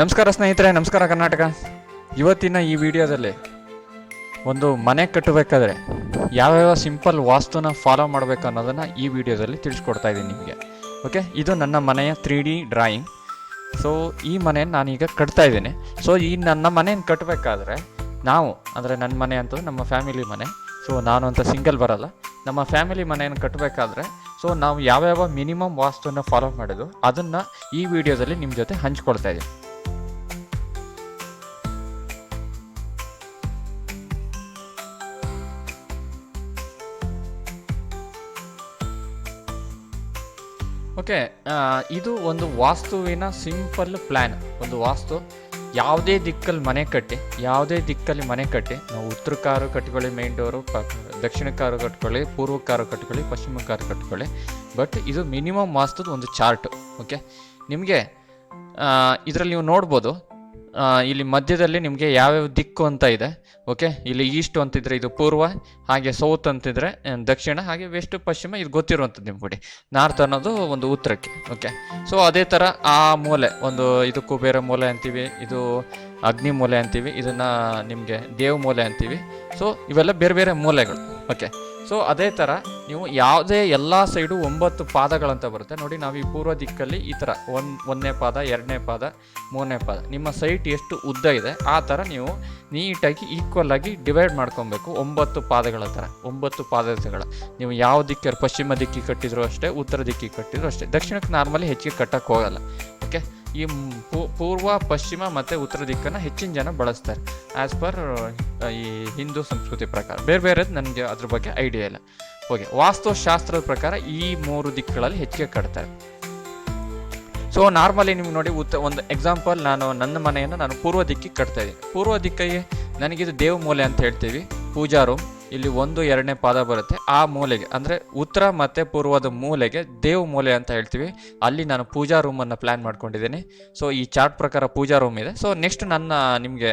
ನಮಸ್ಕಾರ ಸ್ನೇಹಿತರೆ, ನಮಸ್ಕಾರ ಕರ್ನಾಟಕ. ಇವತ್ತಿನ ಈ ವಿಡಿಯೋದಲ್ಲಿ ಒಂದು ಮನೆ ಕಟ್ಟಬೇಕಾದ್ರೆ ಯಾವ್ಯಾವ ಸಿಂಪಲ್ ವಾಸ್ತುನ ಫಾಲೋ ಮಾಡಬೇಕು ಅನ್ನೋದನ್ನು ಈ ವಿಡಿಯೋದಲ್ಲಿ ತಿಳಿಸ್ಕೊಡ್ತಾ ಇದ್ದೀನಿ ನಿಮಗೆ. ಓಕೆ ಇದು ನನ್ನ ಮನೆಯ ತ್ರೀ ಡಿ ಡ್ರಾಯಿಂಗ್ ಸೊ ಈ ಮನೆಯನ್ನು ನಾನೀಗ ಕಟ್ತಾ ಇದ್ದೀನಿ. ಸೊ ಈ ನನ್ನ ಮನೆಯನ್ನು ಕಟ್ಟಬೇಕಾದ್ರೆ ನಾವು, ಅಂದರೆ ನನ್ನ ಮನೆ ಅಂತೂ ನಮ್ಮ ಫ್ಯಾಮಿಲಿ ಮನೆ. ಸೊ ನಾನು ಅಂತ ಸಿಂಗಲ್ ಬರಲ್ಲ. ನಮ್ಮ ಫ್ಯಾಮಿಲಿ ಮನೆಯನ್ನು ಕಟ್ಟಬೇಕಾದ್ರೆ ಸೊ ನಾವು ಯಾವ್ಯಾವ ಮಿನಿಮಮ್ ವಾಸ್ತುನ ಫಾಲೋ ಮಾಡೋದು ಅದನ್ನು ಈ ವಿಡಿಯೋದಲ್ಲಿ ನಿಮ್ಮ ಜೊತೆ ಹಂಚ್ಕೊಳ್ತಾ ಇದ್ದೀನಿ. ಓಕೆ ಇದು ಒಂದು ವಾಸ್ತುವಿನ ಸಿಂಪಲ್ ಪ್ಲ್ಯಾನ್ ಒಂದು ವಾಸ್ತು, ಯಾವುದೇ ದಿಕ್ಕಲ್ಲಿ ಮನೆ ಕಟ್ಟಿ, ಯಾವುದೇ ದಿಕ್ಕಲ್ಲಿ ಮನೆ ಕಟ್ಟಿ, ನಾವು ಉತ್ತರ ಕಾರು ಕಟ್ಕೊಳ್ಳಿ ಮೇನ್ ಡೋರು ದಕ್ಷಿಣ ಕಾರು ಕಟ್ಕೊಳ್ಳಿ, ಪೂರ್ವ ಕಾರು ಕಟ್ಕೊಳ್ಳಿ, ಪಶ್ಚಿಮ ಕಾರು ಕಟ್ಕೊಳ್ಳಿ. ಬಟ್ ಇದು ಮಿನಿಮಮ್ ವಾಸ್ತುದ ಒಂದು ಚಾರ್ಟ್ ಓಕೆ ನಿಮಗೆ ಇದರಲ್ಲಿ ನೀವು ನೋಡ್ಬೋದು ಇಲ್ಲಿ ಮಧ್ಯದಲ್ಲಿ ನಿಮಗೆ ಯಾವ್ಯಾವ ದಿಕ್ಕು ಅಂತ ಇದೆ, ಓಕೆ? ಇಲ್ಲಿ ಈಸ್ಟ್ ಅಂತಿದ್ರೆ ಇದು ಪೂರ್ವ, ಹಾಗೆ ಸೌತ್ ಅಂತಿದ್ರೆ ದಕ್ಷಿಣ, ಹಾಗೆ ವೆಸ್ಟ್, ಪಶ್ಚಿಮ, ಇದು ಗೊತ್ತಿರುವಂಥದ್ದು ನಿಮ್ಗೆ ಬಿಡಿ. ನಾರ್ತ್ ಅನ್ನೋದು ಒಂದು ಉತ್ತರಕ್ಕೆ, ಓಕೆ? ಸೊ ಅದೇ ಥರ ಆ ಮೂಲೆ, ಒಂದು ಇದು ಕುಬೇರ ಮೂಲೆ ಅಂತೀವಿ, ಇದು ಅಗ್ನಿ ಮೂಲೆ ಅಂತೀವಿ, ಇದನ್ನು ನಿಮಗೆ ದೇವ್ ಮೂಲೆ ಅಂತೀವಿ. ಸೊ ಇವೆಲ್ಲ ಬೇರೆ ಬೇರೆ ಮೂಲೆಗಳು, ಓಕೆ? ಸೊ ಅದೇ ಥರ ನೀವು ಯಾವುದೇ ಎಲ್ಲ ಸೈಡು ಒಂಬತ್ತು ಪಾದಗಳಂತ ಬರುತ್ತೆ. ನೋಡಿ, ನಾವು ಈ ಪೂರ್ವ ದಿಕ್ಕಲ್ಲಿ ಈ ಥರ ಒಂದು ಒಂದನೇ ಪಾದ, ಎರಡನೇ ಪಾದ, ಮೂರನೇ ಪಾದ. ನಿಮ್ಮ ಸೈಟ್ ಎಷ್ಟು ಉದ್ದ ಇದೆ, ಆ ಥರ ನೀವು ನೀಟಾಗಿ ಈಕ್ವಲ್ ಆಗಿ ಡಿವೈಡ್ ಮಾಡ್ಕೊಬೇಕು ಒಂಬತ್ತು ಪಾದಗಳ ಥರ ಒಂಬತ್ತು ಪಾದಗಳ. ನೀವು ಯಾವ ದಿಕ್ಕ ಪಶ್ಚಿಮ ದಿಕ್ಕಿಗೆ ಕಟ್ಟಿದ್ರು ಅಷ್ಟೇ, ಉತ್ತರ ದಿಕ್ಕಿಗೆ ಕಟ್ಟಿದ್ರು ಅಷ್ಟೇ. ದಕ್ಷಿಣಕ್ಕೆ ನಾರ್ಮಲಿ ಹೆಚ್ಚಿಗೆ ಕಟ್ಟಕ್ಕೆ ಹೋಗಲ್ಲ. ಓಕೆ ಈ ಪೂರ್ವ, ಪಶ್ಚಿಮ ಮತ್ತು ಉತ್ತರ ದಿಕ್ಕನ್ನು ಹೆಚ್ಚಿನ ಜನ ಬಳಸ್ತಾರೆ. ಆ್ಯಸ್ ಪರ್ ಈ ಹಿಂದೂ ಸಂಸ್ಕೃತಿ ಪ್ರಕಾರ. ಬೇರೆ ಬೇರೆದು ನನಗೆ ಅದ್ರ ಬಗ್ಗೆ ಐಡಿಯಾ ಇಲ್ಲ. ಓಕೆ ವಾಸ್ತುಶಾಸ್ತ್ರದ ಪ್ರಕಾರ ಈ ಮೂರು ದಿಕ್ಕುಗಳಲ್ಲಿ ಹೆಚ್ಚಿಗೆ ಕಟ್ತಾರೆ. ಸೊ ನಾರ್ಮಲಿ ನಿಮ್ಗೆ ನೋಡಿ ಉತ್ತ, ಒಂದು ಎಕ್ಸಾಂಪಲ್ ನಾನು ನನ್ನ ಮನೆಯನ್ನು ನಾನು ಪೂರ್ವ ದಿಕ್ಕಿಗೆ ಕಟ್ತಾ ಇದ್ದೀನಿ. ಪೂರ್ವ ದಿಕ್ಕಿಗೆ ನನಗಿದು ದೇವ ಮೂಲೆ ಅಂತ ಹೇಳ್ತೀವಿ. ಪೂಜಾ ರೂಮ್ ಇಲ್ಲಿ ಒಂದು ಎರಡನೇ ಪಾದ ಬರುತ್ತೆ. ಆ ಮೂಲೆಗೆ, ಅಂದರೆ ಉತ್ತರ ಮತ್ತು ಪೂರ್ವದ ಮೂಲೆಗೆ ದೇವ್ ಮೂಲೆ ಅಂತ ಹೇಳ್ತೀವಿ. ಅಲ್ಲಿ ನಾನು ಪೂಜಾ ರೂಮನ್ನು ಪ್ಲ್ಯಾನ್ ಮಾಡ್ಕೊಂಡಿದ್ದೀನಿ. ಸೊ ಈ ಚಾರ್ಟ್ ಪ್ರಕಾರ ಪೂಜಾ ರೂಮ್ ಇದೆ. ಸೊ ನೆಕ್ಸ್ಟ್ ನನ್ನ, ನಿಮಗೆ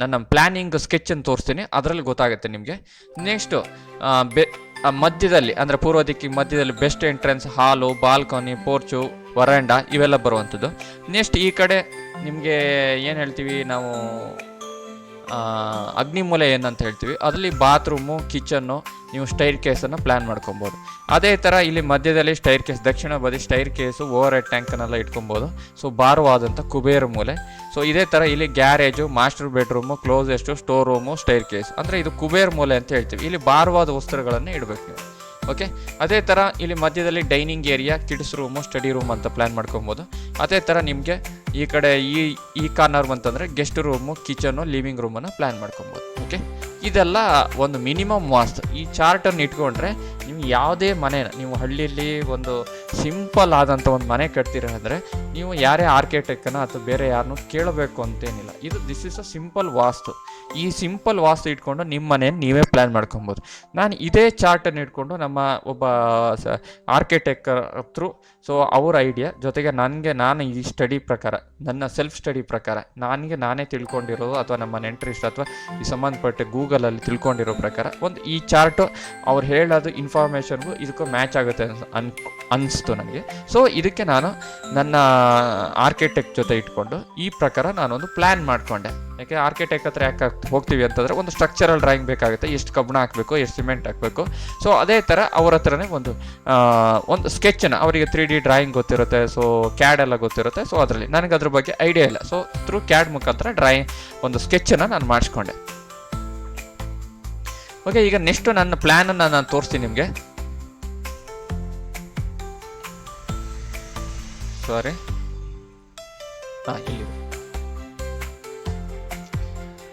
ನನ್ನ ಪ್ಲ್ಯಾನಿಂಗ್ ಸ್ಕೆಚನ್ನು ತೋರಿಸ್ತೀನಿ. ಅದರಲ್ಲಿ ಗೊತ್ತಾಗುತ್ತೆ ನಿಮಗೆ. ನೆಕ್ಸ್ಟು ಬೆ ಮಧ್ಯದಲ್ಲಿ, ಅಂದರೆ ಪೂರ್ವ ದಿಕ್ಕಿಗೆ ಮಧ್ಯದಲ್ಲಿ best entrance hall balcony porch veranda ಇವೆಲ್ಲ ಬರುವಂಥದ್ದು. ನೆಕ್ಸ್ಟ್ ಈ ಕಡೆ ನಿಮಗೆ ಏನು ಹೇಳ್ತೀವಿ ನಾವು ಅಗ್ನಿಮೂಲೆ ಏನಂತ ಹೇಳ್ತೀವಿ, ಅದರಲ್ಲಿ ಬಾತ್ರೂಮು, ಕಿಚನ್ನು, ನೀವು ಸ್ಟೈರ್ ಕೇಸನ್ನು ಪ್ಲ್ಯಾನ್ ಮಾಡ್ಕೊಬೋದು. ಅದೇ ಥರ ಇಲ್ಲಿ ಮಧ್ಯದಲ್ಲಿ ಸ್ಟೈರ್ ಕೇಸ್ ದಕ್ಷಿಣ ಬದಿ ಸ್ಟೈರ್ ಕೇಸು ಓವರ್ ಹೆಡ್ ಟ್ಯಾಂಕನ್ನೆಲ್ಲ ಇಟ್ಕೊಬೋದು. ಸೊ ಭಾರವಾದಂಥ ಕುಬೇರ ಮೂಲೆ. ಸೊ ಇದೇ ಥರ ಇಲ್ಲಿ garage master bedroom closest store room staircase ಅಂದರೆ ಇದು ಕುಬೇರ ಮೂಲೆ ಅಂತ ಹೇಳ್ತೀವಿ. ಇಲ್ಲಿ ಭಾರವಾದ ವಸ್ತ್ರಗಳನ್ನು ಇಡಬೇಕು ನೀವು. ಓಕೆ ಅದೇ ಥರ ಇಲ್ಲಿ ಮಧ್ಯದಲ್ಲಿ dining area kids room study room ಅಂತ ಪ್ಲ್ಯಾನ್ ಮಾಡ್ಕೊಬೋದು. ಅದೇ ಥರ ನಿಮಗೆ ಈ ಕಡೆ ಈ ಈ ಕಾರ್ನರ್ ಅಂತಂದರೆ ಗೆಸ್ಟ್ ರೂಮು ಕಿಚನು ಲಿವಿಂಗ್ ರೂಮನ್ನು ಪ್ಲ್ಯಾನ್ ಮಾಡ್ಕೊಬೋದು. ಓಕೆ ಇದೆಲ್ಲ ಒಂದು ಮಿನಿಮಮ್ ವಾಸ್ತು. ಈ ಚಾರ್ಟನ್ನು ಇಟ್ಕೊಂಡ್ರೆ ನೀವು ಯಾವುದೇ ಮನೆ, ನೀವು ಹಳ್ಳಿಯಲ್ಲಿ ಒಂದು ಸಿಂಪಲ್ ಆದಂಥ ಒಂದು ಮನೆ ಕಟ್ತೀರ ಅಂದರೆ ನೀವು ಯಾರೇ ಆರ್ಕಿಟೆಕ್ಟನ್ನ ಅಥವಾ ಬೇರೆ ಯಾರನ್ನೂ ಕೇಳಬೇಕು ಅಂತೇನಿಲ್ಲ. ಇದು this is a simple vastu ಈ ಸಿಂಪಲ್ ವಾಸ್ತು ಇಟ್ಕೊಂಡು ನಿಮ್ಮ ಮನೆಯನ್ನು ನೀವೇ ಪ್ಲ್ಯಾನ್ ಮಾಡ್ಕೊಬೋದು. ನಾನು ಇದೇ ಚಾರ್ಟನ್ನು ಇಟ್ಕೊಂಡು ನಮ್ಮ ಒಬ್ಬ ಆರ್ಕಿಟೆಕ್ಟ್ ಥ್ರೂ ಸೊ ಅವ್ರ ಐಡಿಯಾ ಜೊತೆಗೆ ನನಗೆ ನಾನು ಈ ಸ್ಟಡಿ ಪ್ರಕಾರ, ನನ್ನ ಸೆಲ್ಫ್ ಸ್ಟಡಿ ಪ್ರಕಾರ, ನನಗೆ ನಾನೇ ತಿಳ್ಕೊಂಡಿರೋದು ಅಥವಾ ನಮ್ಮ ನೆಂಟ್ರಿಸ್ಟ್ ಅಥವಾ ಈ ಸಂಬಂಧಪಟ್ಟ ಗೂಗಲಲ್ಲಿ ತಿಳ್ಕೊಂಡಿರೋ ಪ್ರಕಾರ, ಒಂದು ಈ ಚಾರ್ಟು ಅವ್ರು ಹೇಳೋದು ಇನ್ಫಾರ್ಮೇಷನ್ಗೂ ಇದಕ್ಕೂ ಮ್ಯಾಚ್ ಆಗುತ್ತೆ ಅನ್, ಅನಿಸ್ತು ನನಗೆ. ಸೊ ಇದಕ್ಕೆ ನಾನು ನನ್ನ ಆರ್ಕಿಟೆಕ್ಟ್ ಜೊತೆ ಇಟ್ಕೊಂಡು ಈ ಪ್ರಕಾರ ನಾನೊಂದು ಪ್ಲ್ಯಾನ್ ಮಾಡಿಕೊಂಡೆ. ಯಾಕೆ ಆರ್ಕಿಟೆಕ್ಟ್ ಹತ್ರ ಯಾಕೆ ಹೋಗ್ತೀವಿ ಅಂತಂದರೆ ಒಂದು ಸ್ಟ್ರಕ್ಚರಲ್ ಡ್ರಾಯಿಂಗ್ ಬೇಕಾಗುತ್ತೆ. ಎಷ್ಟು ಕಬ್ಬಣ ಹಾಕಬೇಕು, ಎಷ್ಟು ಸಿಮೆಂಟ್ ಹಾಕಬೇಕು. ಸೊ ಅದೇ ಥರ ಅವ್ರ ಹತ್ರನೇ ಒಂದು ಒಂದು ಸ್ಕೆಚ್ನ ಅವರಿಗೆ ತ್ರೀ ಡಿ ಡ್ರಾಯಿಂಗ್ ಗೊತ್ತಿರುತ್ತೆ. ಸೊ ಕ್ಯಾಡ್ ಎಲ್ಲ ಗೊತ್ತಿರುತ್ತೆ. ಸೊ ಅದರಲ್ಲಿ. ನನಗೆ ಅದ್ರ ಬಗ್ಗೆ ಐಡಿಯಾ ಇಲ್ಲ. ಸೊ ಥ್ರೂ ಕ್ಯಾಡ್ ಮುಖಾಂತರ ಡ್ರಾಯಿಂಗ್ ಒಂದು ಸ್ಕೆಚ್ಚನ್ನು ನಾನು ಮಾಡಿಸ್ಕೊಂಡೆ. ಓಕೆ ಈಗ ನೆಕ್ಸ್ಟ್ ನನ್ನ ಪ್ಲ್ಯಾನನ್ನು ನಾನು ತೋರಿಸ್ತೀನಿ ನಿಮಗೆ. ಸಾರಿ ಹಾಂ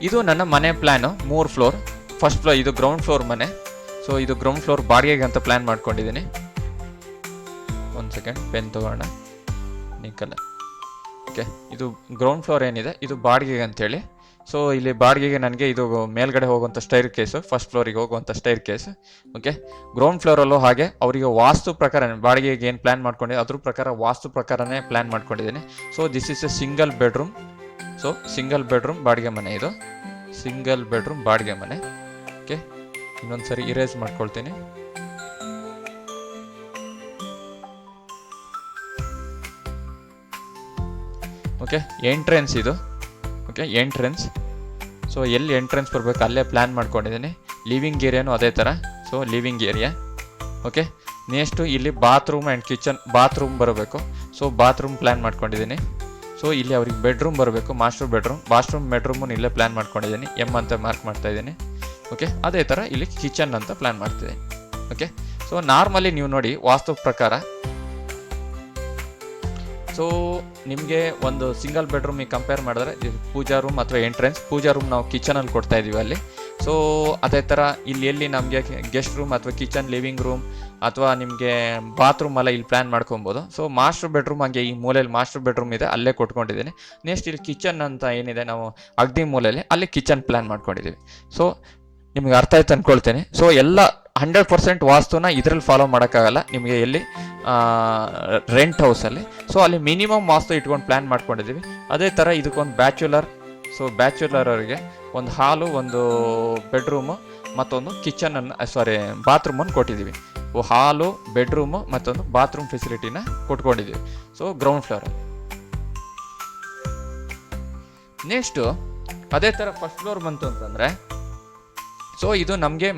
ಇದು ನನ್ನ ಮನೆ ಪ್ಲ್ಯಾನು ಮೂರು ಫ್ಲೋರ್ ಫಸ್ಟ್ ಫ್ಲೋರ್ ಇದು ಗ್ರೌಂಡ್ ಫ್ಲೋರ್ ಮನೆ. ಸೊ ಇದು ಗ್ರೌಂಡ್ ಫ್ಲೋರ್ ಬಾಡಿಗೆಗೆ ಅಂತ ಪ್ಲ್ಯಾನ್ ಮಾಡ್ಕೊಂಡಿದ್ದೀನಿ. ಒಂದು ಸೆಕೆಂಡ್ ಪೆನ್ ತಗೋಣ. ನಿಕ್ಕಲ್ಲ ಓಕೆ ಇದು ಗ್ರೌಂಡ್ ಫ್ಲೋರ್ ಏನಿದೆ? ಇದು ಬಾಡಿಗೆಗೆ ಅಂತೇಳಿ. ಸೊ ಇಲ್ಲಿ ಬಾಡಿಗೆಗೆ ನನಗೆ ಇದು ಮೇಲ್ಗಡೆ ಹೋಗುವಂಥ ಸ್ಟೈರ್ ಕೇಸು ಫಸ್ಟ್ ಫ್ಲೋರಿಗೆ ಹೋಗುವಂಥ ಸ್ಟೈರ್ ಕೇಸ್ ಓಕೆ ಗ್ರೌಂಡ್ ಫ್ಲೋರಲ್ಲೂ ಹಾಗೆ, ಅವರಿಗೆ ವಾಸ್ತು ಪ್ರಕಾರ, ಬಾಡಿಗೆಗೆ ಏನು ಪ್ಲ್ಯಾನ್ ಮಾಡ್ಕೊಂಡಿದ್ದೆ, ಅದ್ರ ಪ್ರಕಾರ ವಾಸ್ತು ಪ್ರಕಾರನೇ ಪ್ಲ್ಯಾನ್ ಮಾಡ್ಕೊಂಡಿದ್ದೀನಿ. So this is a single bedroom so single bedroom ಬಾಡಿಗೆ ಮನೆ ಇದು. ಸಿಂಗಲ್ ಬೆಡ್ರೂಮ್ ಬಾಡಿಗೆ ಮನೆ ಓಕೆ ಇನ್ನೊಂದು ಸರಿ ಇರೇಸ್ ಮಾಡ್ಕೊಳ್ತೀನಿ. ಓಕೆ ಎಂಟ್ರೆನ್ಸ್ ಇದು. ಓಕೆ ಎಂಟ್ರೆನ್ಸ್ ಸೊ ಎಲ್ಲಿ ಎಂಟ್ರೆನ್ಸ್ ಬರಬೇಕು, ಅಲ್ಲೇ ಪ್ಲ್ಯಾನ್ ಮಾಡ್ಕೊಂಡಿದ್ದೀನಿ. ಲಿವಿಂಗ್ ಏರಿಯಾನು ಅದೇ ಥರ so living area okay next ಇಲ್ಲಿ ಬಾತ್ರೂಮ್ ಆ್ಯಂಡ್ ಕಿಚನ್ ಬಾತ್ರೂಮ್ ಬರಬೇಕು. ಸೊ ಬಾತ್ರೂಮ್ ಪ್ಲ್ಯಾನ್ ಮಾಡ್ಕೊಂಡಿದ್ದೀನಿ. ಸೊ ಇಲ್ಲಿ ಅವ್ರಿಗೆ ಬೆಡ್ರೂಮ್ ಬರಬೇಕು ಮಾಸ್ಟರ್ ಬೆಡ್ರೂಮ್ ಬಾತ್ರೂಮ್ ಬೆಡ್ರೂಮನ್ನು ಇಲ್ಲೇ ಪ್ಲ್ಯಾನ್ ಮಾಡ್ಕೊಂಡಿದ್ದೀನಿ. ಎಂ ಅಂತ ಮಾರ್ಕ್ ಮಾಡ್ತಾ ಇದ್ದೀನಿ. ಓಕೆ ಅದೇ ಥರ ಇಲ್ಲಿ ಕಿಚನ್ ಅಂತ ಪ್ಲ್ಯಾನ್ ಮಾಡ್ತಿದ್ದೀನಿ. ಓಕೆ ಸೊ ನಾರ್ಮಲಿ ನೀವು ನೋಡಿ ವಾಸ್ತು ಪ್ರಕಾರ ಸೊ ನಿಮಗೆ ಒಂದು ಸಿಂಗಲ್ ಬೆಡ್ರೂಮಿಗೆ ಕಂಪೇರ್ ಮಾಡಿದ್ರೆ ಪೂಜಾ ರೂಮ್ ಅಥವಾ ಎಂಟ್ರೆನ್ಸ್ ಪೂಜಾ ರೂಮ್ ನಾವು ಕಿಚನಲ್ಲಿ ಕೊಡ್ತಾ ಇದೀವಿ ಅಲ್ಲಿ. ಸೊ ಅದೇ ಥರ ಇಲ್ಲಿ ಎಲ್ಲಿ ನಮಗೆ ಗೆಸ್ಟ್ ರೂಮ್ ಅಥವಾ ಕಿಚನ್ ಲಿವಿಂಗ್ ರೂಮ್ ಅಥವಾ ನಿಮಗೆ ಬಾತ್ರೂಮ್ ಎಲ್ಲ ಇಲ್ಲಿ ಪ್ಲ್ಯಾನ್ ಮಾಡ್ಕೊಬೋದು. ಸೊ ಮಾಸ್ಟರ್ ಬೆಡ್ರೂಮ್ ಹಾಗೆ ಈ ಮೂಲೆಯಲ್ಲಿ ಮಾಸ್ಟರ್ ಬೆಡ್ರೂಮ್ ಇದೆ, ಅಲ್ಲೇ ಕೊಟ್ಕೊಂಡಿದ್ದೀನಿ. ನೆಕ್ಸ್ಟ್ ಇಲ್ಲಿ ಕಿಚನ್ ಅಂತ ಏನಿದೆ, ನಾವು ಅಗ್ದಿ ಮೂಲೆಯಲ್ಲಿ ಅಲ್ಲಿ ಕಿಚನ್ ಪ್ಲ್ಯಾನ್ ಮಾಡ್ಕೊಂಡಿದ್ದೀವಿ ಸೊ ನಿಮಗೆ ಅರ್ಥ ಆಯ್ತು ಅಂದ್ಕೊಳ್ತೇನೆ ಸೊ ಎಲ್ಲ ಹಂಡ್ರೆಡ್ ಪರ್ಸೆಂಟ್ ವಾಸ್ತುನ ಇದರಲ್ಲಿ ಫಾಲೋ ಮಾಡೋಕ್ಕಾಗಲ್ಲ. ನಿಮಗೆ ಎಲ್ಲಿ ರೆಂಟ್ ಹೌಸಲ್ಲಿ ಸೊ ಅಲ್ಲಿ. ಮಿನಿಮಮ್ ವಾಸ್ತು ಇಟ್ಕೊಂಡು ಪ್ಲ್ಯಾನ್ ಮಾಡ್ಕೊಂಡಿದ್ದೀವಿ ಅದೇ ಥರ ಇದಕ್ಕೊಂದು ಬ್ಯಾಚುಲರ್ ಸೊ ಬ್ಯಾಚುಲರ್ ಅವರಿಗೆ ಒಂದು ಹಾಲು, ಒಂದು ಬೆಡ್ರೂಮು ಮತ್ತೊಂದು ಕಿಚನನ್ನು ಸಾರಿ ಬಾತ್ರೂಮನ್ನು ಕೊಟ್ಟಿದ್ದೀವಿ ಹಾಲು ಬೆಡ್ರೂಮು ಮತ್ತೊಂದು ಬಾತ್ರೂಮ್ ಫೆಸಿಲಿಟಿನ ಕೊಟ್ಕೊಂಡಿದ್ದೀವಿ ಸೊ ಗ್ರೌಂಡ್ ಫ್ಲೋರ್ ನೆಕ್ಸ್ಟು ಅದೇ ಥರ ಫಸ್ಟ್ ಫ್ಲೋರ್ ಬಂತು ಅಂತಂದರೆ ಸೊ ಇದು ನಮಗೆ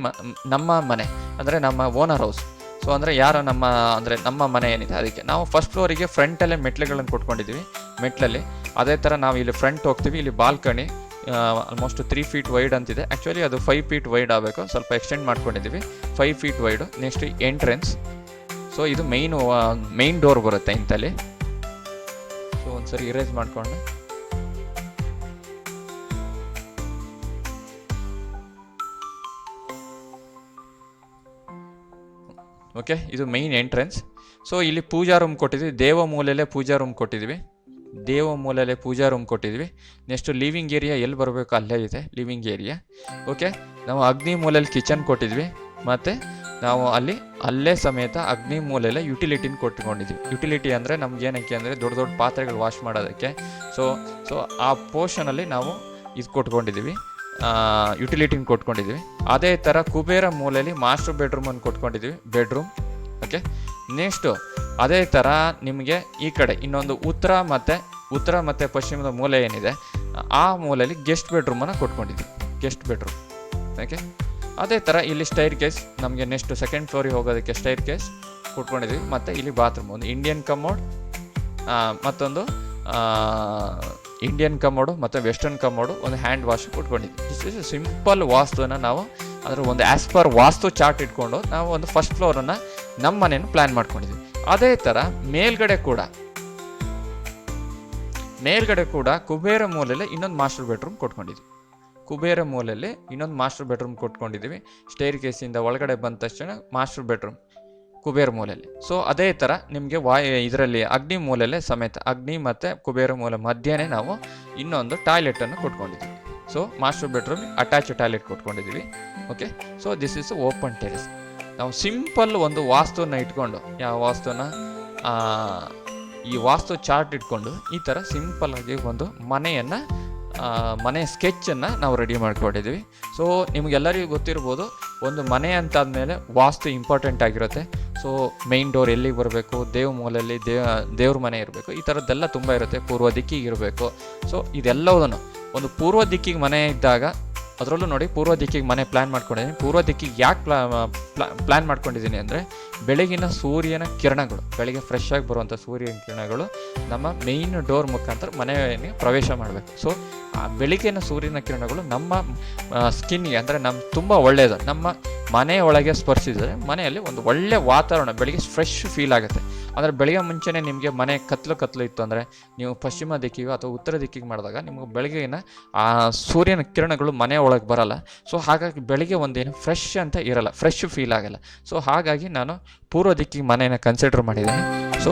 ನಮ್ಮ ಮನೆ. ಅಂದರೆ ನಮ್ಮ ಓನರ್ ಹೌಸ್ ಸೊ ಅಂದರೆ ಯಾರು ನಮ್ಮ, ಅಂದರೆ ನಮ್ಮ ಮನೆ ಏನಿದೆ, ಅದಕ್ಕೆ ನಾವು ಫಸ್ಟ್ ಫ್ಲೋರಿಗೆ ಫ್ರಂಟಲ್ಲೇ ಮೆಟ್ಲುಗಳನ್ನು ಕೊಟ್ಕೊಂಡಿದ್ದೀವಿ, ಮೆಟ್ಲಲ್ಲಿ. ಅದೇ ಥರ ನಾವು ಇಲ್ಲಿ ಫ್ರಂಟ್ ಹೋಗ್ತೀವಿ, ಇಲ್ಲಿ balcony almost three feet wide ಅಂತಿದೆ. ಆ್ಯಕ್ಚುಲಿ ಅದು ಫೈವ್ ಫೀಟ್ ವೈಡ್ ಆಗಬೇಕು, ಸ್ವಲ್ಪ ಎಕ್ಸ್ಟೆಂಡ್ ಮಾಡ್ಕೊಂಡಿದ್ದೀವಿ five feet wide next entrance so ಇದು ಮೈನು ಮೈನ್ ಡೋರ್ ಬರುತ್ತೆ ಇಂಥಲ್ಲಿ ಸೊ ಒಂದು ಸರಿ ಇರೇಜ್ ಮಾಡಿಕೊಂಡು. ಓಕೆ ಇದು ಮೈನ್ ಎಂಟ್ರೆನ್ಸ್ ಸೊ ಇಲ್ಲಿ ಪೂಜಾ ರೂಮ್ ಕೊಟ್ಟಿದ್ವಿ. ದೇವ ಮೂಲೆಯಲ್ಲೇ ಪೂಜಾ ರೂಮ್ ಕೊಟ್ಟಿದ್ವಿ. ದೇವ ಮೂಲೆಯಲ್ಲೇ ಪೂಜಾ ರೂಮ್ ಕೊಟ್ಟಿದ್ವಿ. ನೆಕ್ಸ್ಟ್ ಲಿವಿಂಗ್ ಏರಿಯಾ ಎಲ್ಲಿ ಬರಬೇಕು? ಅಲ್ಲೇ ಇದೆ ಲಿವಿಂಗ್ ಏರಿಯಾ ಓಕೆ ನಾವು ಅಗ್ನಿ ಮೂಲೆಯಲ್ಲಿ ಕಿಚನ್ ಕೊಟ್ಟಿದ್ವಿ. ಮತ್ತು ನಾವು ಅಲ್ಲಿ, ಅಲ್ಲೇ ಸಮೇತ ಅಗ್ನಿ ಮೂಲೆಯಲ್ಲೇ ಯುಟಿಲಿಟಿನ ಕೊಟ್ಕೊಂಡಿದ್ವಿ ಯುಟಿಲಿಟಿ ಅಂದರೆ ನಮ್ಗೆ ಏನಕ್ಕೆ ಅಂದರೆ ದೊಡ್ಡ ದೊಡ್ಡ ಪಾತ್ರೆಗಳು ವಾಶ್ ಮಾಡೋದಕ್ಕೆ. ಸೊ ಸೊ ಆ ಪೋರ್ಷನಲ್ಲಿ ನಾವು ಇದು ಕೊಟ್ಕೊಂಡಿದ್ದೀವಿ ಯುಟಿಲಿಟಿನ ಕೊಟ್ಕೊಂಡಿದ್ದೀವಿ ಅದೇ ಥರ ಕುಬೇರ ಮೂಲೆಯಲ್ಲಿ ಮಾಸ್ಟರ್ ಬೆಡ್ರೂಮನ್ನು ಕೊಟ್ಕೊಂಡಿದ್ದೀವಿ ಬೆಡ್ರೂಮ್ ಓಕೆ ನೆಕ್ಸ್ಟು ಅದೇ ಥರ ನಿಮಗೆ ಈ ಕಡೆ ಇನ್ನೊಂದು ಉತ್ತರ ಮತ್ತು ಉತ್ತರ ಮತ್ತು ಪಶ್ಚಿಮದ ಮೂಲೆ ಏನಿದೆ, ಆ ಮೂಲೆಯಲ್ಲಿ ಗೆಸ್ಟ್ ಬೆಡ್ರೂಮನ್ನು ಕೊಟ್ಕೊಂಡಿದ್ದೀವಿ ಗೆಸ್ಟ್ ಬೆಡ್ರೂಮ್ ಓಕೆ ಅದೇ ಥರ ಇಲ್ಲಿ ಸ್ಟೈರ್ ಕೇಸ್ ನಮಗೆ ನೆಕ್ಸ್ಟ್ ಸೆಕೆಂಡ್ ಫ್ಲೋರಿಗೆ ಹೋಗೋದಕ್ಕೆ ಸ್ಟೈರ್ ಕೇಸ್ ಕೊಟ್ಕೊಂಡಿದ್ದೀವಿ ಮತ್ತು ಇಲ್ಲಿ ಬಾತ್ರೂಮ್ ಒಂದು ಇಂಡಿಯನ್ ಕಮೋಡ್ ಮತ್ತೊಂದು ಇಂಡಿಯನ್ ಕಮೋಡು ಮತ್ತು ವೆಸ್ಟರ್ನ್ ಕಮೋಡು ಒಂದು ಹ್ಯಾಂಡ್ ವಾಶ್ ಕೊಟ್ಕೊಂಡಿದ್ವಿ. ಇಸ್ ಇಸ್ ಸಿಂಪಲ್ ವಾಸ್ತುವನ್ನು ನಾವು ಅದರ ಒಂದು ಆ್ಯಸ್ ಪರ್ ವಾಸ್ತು ಚಾರ್ಟ್ ಇಟ್ಕೊಂಡು ನಾವು ಒಂದು ಫಸ್ಟ್ ಫ್ಲೋರನ್ನು ನಮ್ಮ ಮನೆಯನ್ನು ಪ್ಲ್ಯಾನ್ ಮಾಡ್ಕೊಂಡಿದ್ವಿ. ಅದೇ ಥರ ಮೇಲ್ಗಡೆ ಕೂಡ. ಮೇಲ್ಗಡೆ ಕೂಡ ಕುಬೇರ ಮೂಲೆಯಲ್ಲಿ ಇನ್ನೊಂದು ಮಾಸ್ಟರ್ ಬೆಡ್ರೂಮ್ ಕೊಟ್ಕೊಂಡಿದ್ವಿ. ಕುಬೇರ ಮೂಲೆಯಲ್ಲಿ ಇನ್ನೊಂದು ಮಾಸ್ಟರ್ ಬೆಡ್ರೂಮ್ ಕೊಟ್ಕೊಂಡಿದ್ದೀವಿ. ಸ್ಟೇರ್ ಕೇಸಿಂದ ಒಳಗಡೆ ಬಂದ ತಕ್ಷಣ ಮಾಸ್ಟರ್ ಬೆಡ್ರೂಮ್ ಕುಬೇರ ಮೂಲೆಯಲ್ಲಿ. ಸೊ ಅದೇ ಥರ ನಿಮಗೆ ವಾಯು, ಇದರಲ್ಲಿ ಅಗ್ನಿ ಮೂಲೆಯಲ್ಲೇ ಸಮೇತ ಅಗ್ನಿ ಮತ್ತು ಕುಬೇರ ಮೂಲೆ ಮಧ್ಯೆನೇ ನಾವು ಇನ್ನೊಂದು ಟಾಯ್ಲೆಟನ್ನು ಕೊಟ್ಕೊಂಡಿದ್ದೀವಿ. So master bedroom attach toilet ಕೊಟ್ಕೊಂಡಿದ್ದೀವಿ. Okay so this is open terrace ನಾವು ಸಿಂಪಲ್ ಒಂದು ವಾಸ್ತುವನ್ನ ಇಟ್ಕೊಂಡು, ಯಾವ ವಾಸ್ತುನ? ಈ ವಾಸ್ತು ಚಾರ್ಟ್ ಇಟ್ಕೊಂಡು ಈ ಥರ ಸಿಂಪಲ್ ಆಗಿ ಒಂದು ಮನೆಯನ್ನು ಮನೆ ಸ್ಕೆಚ್ಚನ್ನು ನಾವು ರೆಡಿ ಮಾಡ್ಕೊಂಡಿದ್ದೀವಿ. ಸೊ ನಿಮಗೆಲ್ಲರಿಗೂ ಗೊತ್ತಿರ್ಬೋದು, ಒಂದು ಮನೆ ಅಂತಾದ್ಮೇಲೆ ವಾಸ್ತು ಇಂಪಾರ್ಟೆಂಟ್ ಆಗಿರುತ್ತೆ. ಸೊ ಮೈನ್ ಡೋರ್ ಎಲ್ಲಿಗೆ ಬರಬೇಕು? ದೇವ್ ಮೂಲಲ್ಲಿ ದೇವ ದೇವ್ರ ಮನೆ ಇರಬೇಕು. ಈ ಥರದ್ದೆಲ್ಲ ತುಂಬ ಇರುತ್ತೆ. ಪೂರ್ವ ದಿಕ್ಕಿಗೆ ಇರಬೇಕು. ಸೊ ಇದೆಲ್ಲವುದನ್ನು ಒಂದು ಪೂರ್ವ ದಿಕ್ಕಿಗೆ ಮನೆ ಇದ್ದಾಗ, ಅದರಲ್ಲೂ ನೋಡಿ ಪೂರ್ವ ದಿಕ್ಕಿಗೆ ಮನೆ ಪ್ಲ್ಯಾನ್ ಮಾಡ್ಕೊಂಡಿದ್ದೀನಿ. ಪೂರ್ವ ದಿಕ್ಕಿಗೆ ಯಾಕೆ ಪ್ಲಾ ಪ್ಲ್ಯಾನ್ ಮಾಡ್ಕೊಂಡಿದ್ದೀನಿ ಅಂದರೆ, ಬೆಳಗಿನ ಸೂರ್ಯನ ಕಿರಣಗಳು, ಬೆಳಗ್ಗೆ ಫ್ರೆಶ್ ಆಗಿ ಬರುವಂಥ ಸೂರ್ಯನ ಕಿರಣಗಳು ನಮ್ಮ ಮೇಯ್ನ್ ಡೋರ್ ಮುಖಾಂತರ ಮನೆಗೆ ಪ್ರವೇಶ ಮಾಡಬೇಕು. ಸೊ ಆ ಬೆಳಗಿನ ಸೂರ್ಯನ ಕಿರಣಗಳು ನಮ್ಮ ಸ್ಕಿನ್ಗೆ ಅಂದರೆ ನಮ್ಮ ತುಂಬ ಒಳ್ಳೆಯದು ನಮ್ಮ ಮನೆ ಒಳಗೆ ಸ್ಪರ್ಶಿಸಿದರೆ ಮನೆಯಲ್ಲಿ ಒಂದು ಒಳ್ಳೆ ವಾತಾವರಣ, ಬೆಳಿಗ್ಗೆ ಫ್ರೆಶ್ ಫೀಲ್ ಆಗುತ್ತೆ. ಅಂದರೆ ಬೆಳಗ್ಗೆ ಮುಂಚೆನೇ ನಿಮಗೆ ಮನೆ ಕತ್ಲು ಕತ್ಲು ಇತ್ತು ಅಂದರೆ ನೀವು ಪಶ್ಚಿಮ ದಿಕ್ಕಿಗೆ ಅಥವಾ ಉತ್ತರ ದಿಕ್ಕಿಗೆ ಮಾಡಿದಾಗ ನಿಮಗೆ ಬೆಳಗ್ಗಿನ ಆ ಸೂರ್ಯನ ಕಿರಣಗಳು ಮನೆ ಒಳಗೆ ಬರಲ್ಲ. ಸೊ ಹಾಗಾಗಿ ಬೆಳಿಗ್ಗೆ ಒಂದೇನು ಫ್ರೆಶ್ ಅಂತ ಇರಲ್ಲ ಫ್ರೆಶ್ ಫೀಲ್ ಆಗಲ್ಲ. ಸೊ ಹಾಗಾಗಿ ನಾನು ಪೂರ್ವ ದಿಕ್ಕಿಗೆ ಮನೆಯನ್ನ ಕನ್ಸಿಡರ್ ಮಾಡಿದ್ದೀನಿ. ಸೊ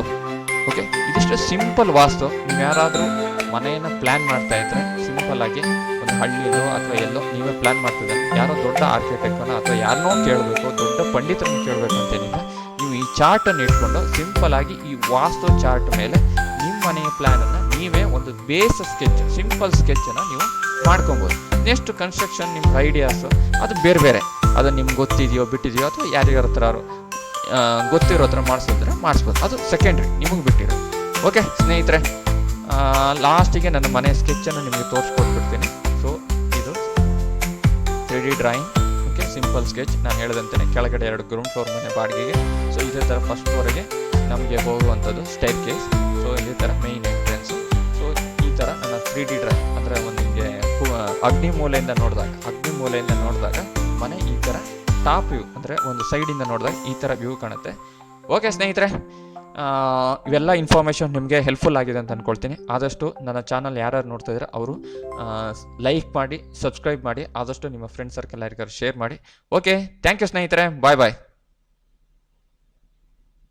ಓಕೆ ಇದಿಷ್ಟು ಸಿಂಪಲ್ ವಾಸ್ತು. ನೀವು ಯಾರಾದರೂ ಮನೆಯನ್ನು ಪ್ಲ್ಯಾನ್ ಮಾಡ್ತಾ ಇದ್ದರೆ ಸಿಂಪಲ್ ಹಳ್ಳಿಯಲ್ಲೋ ಅಥವಾ ಎಲ್ಲೋ ನೀವೇ ಪ್ಲ್ಯಾನ್ ಮಾಡ್ತಿದ್ದೆ ಯಾರೋ ದೊಡ್ಡ ಆರ್ಕಿಟೆಕ್ಟನ ಅಥವಾ ಯಾರನ್ನೋ ಕೇಳಬೇಕು, ದೊಡ್ಡ ಪಂಡಿತರನ್ನು ಕೇಳಬೇಕು ಅಂತೇನಿಲ್ಲ ನೀವು ಈ ಚಾರ್ಟನ್ನು ಇಟ್ಕೊಂಡು ಸಿಂಪಲ್ ಆಗಿ ಈ ವಾಸ್ತು ಚಾರ್ಟ್ ಮೇಲೆ ನಿಮ್ಮ ಮನೆಯ ಪ್ಲ್ಯಾನನ್ನು ನೀವೇ ಒಂದು ಬೇಸ್ ಸ್ಕೆಚ್ ಸಿಂಪಲ್ ಸ್ಕೆಚನ್ನು ನೀವು ಮಾಡ್ಕೊಬೋದು. ನೆಕ್ಸ್ಟ್ ಕನ್ಸ್ಟ್ರಕ್ಷನ್ ನಿಮ್ಮ ಐಡಿಯಾಸು ಅದು ಬೇರೆ ಬೇರೆ. ಅದು ನಿಮ್ಗೆ ಗೊತ್ತಿದೆಯೋ, ಬಿಟ್ಟಿದೆಯೋ ಅಥವಾ ಯಾರಿಗಾರ ಹತ್ರ ಗೊತ್ತಿರೋ ಹತ್ರ ಮಾಡಿಸಿದ್ರೆ ಮಾಡಿಸ್ಬೋದು. ಅದು ಸೆಕೆಂಡ್ರಿ ನಿಮಗೆ ಬಿಟ್ಟಿರೋ ಓಕೆ ಸ್ನೇಹಿತರೆ ಲಾಸ್ಟಿಗೆ ನನ್ನ ಮನೆ ಸ್ಕೆಚ್ಚನ್ನು ನಿಮಗೆ ತೋರಿಸ್ಕೊಟ್ಬಿಡ್ತೀನಿ. Three D drawing. Okay, simple sketch. ನಾನು ಹೇಳಿದಂತೆ ಕೆಳಗಡೆ ಎರಡು ಗ್ರೌಂಡ್ ಫ್ಲೋರ್ ಮನೆ ಬಾಡಿಗೆಗೆ. ಸೊ ಇದೇ ಥರ ಫಸ್ಟ್ ಫ್ಲೋರಿಗೆ ನಮಗೆ ಹೋಗುವಂಥದ್ದು ಸ್ಟೈರ್ ಕೇಸ್ ಸೊ ಇದೇ ಥರ ಮೇಯ್ನ್ ಎಂಟ್ರೆನ್ಸು ಸೊ ಈ ಥರ ನನ್ನ ತ್ರೀ ಡಿ ಡ್ರಾಯಿಂಗ್ ಅಂದರೆ ಒಂದು ನಿಮಗೆ ಅಗ್ನಿ ಮೂಲೆಯಿಂದ ನೋಡಿದಾಗ, ಅಗ್ನಿ ಮೂಲೆಯಿಂದ ನೋಡಿದಾಗ ಮನೆ ಈ ಥರ ಟಾಪ್ ವ್ಯೂ ಅಂದರೆ ಒಂದು ಸೈಡಿಂದ ನೋಡಿದಾಗ ಈ ಥರ ವ್ಯೂ ಕಾಣುತ್ತೆ. ಓಕೆ ಸ್ನೇಹಿತರೆ ಇವೆಲ್ಲ ಇನ್ಫಾರ್ಮೇಷನ್ ನಿಮಗೆ ಹೆಲ್ಪ್ಫುಲ್ ಆಗಿದೆ ಅಂತ ಅಂದ್ಕೊಳ್ತೀನಿ ಆದಷ್ಟು ನನ್ನ ಚಾನಲ್ ಯಾರ್ಯಾರು ನೋಡ್ತಾ ಇದ್ದಾರೆ ಅವರು ಲೈಕ್ ಮಾಡಿ ಸಬ್ಸ್ಕ್ರೈಬ್ ಮಾಡಿ, ಆದಷ್ಟು ನಿಮ್ಮ ಫ್ರೆಂಡ್ ಸರ್ಕಲ್ ಯಾರಿಗಾರು ಶೇರ್ ಮಾಡಿ. ಓಕೆ ಥ್ಯಾಂಕ್ ಯು ಸ್ನೇಹಿತರೆ ಬಾಯ್ ಬಾಯ್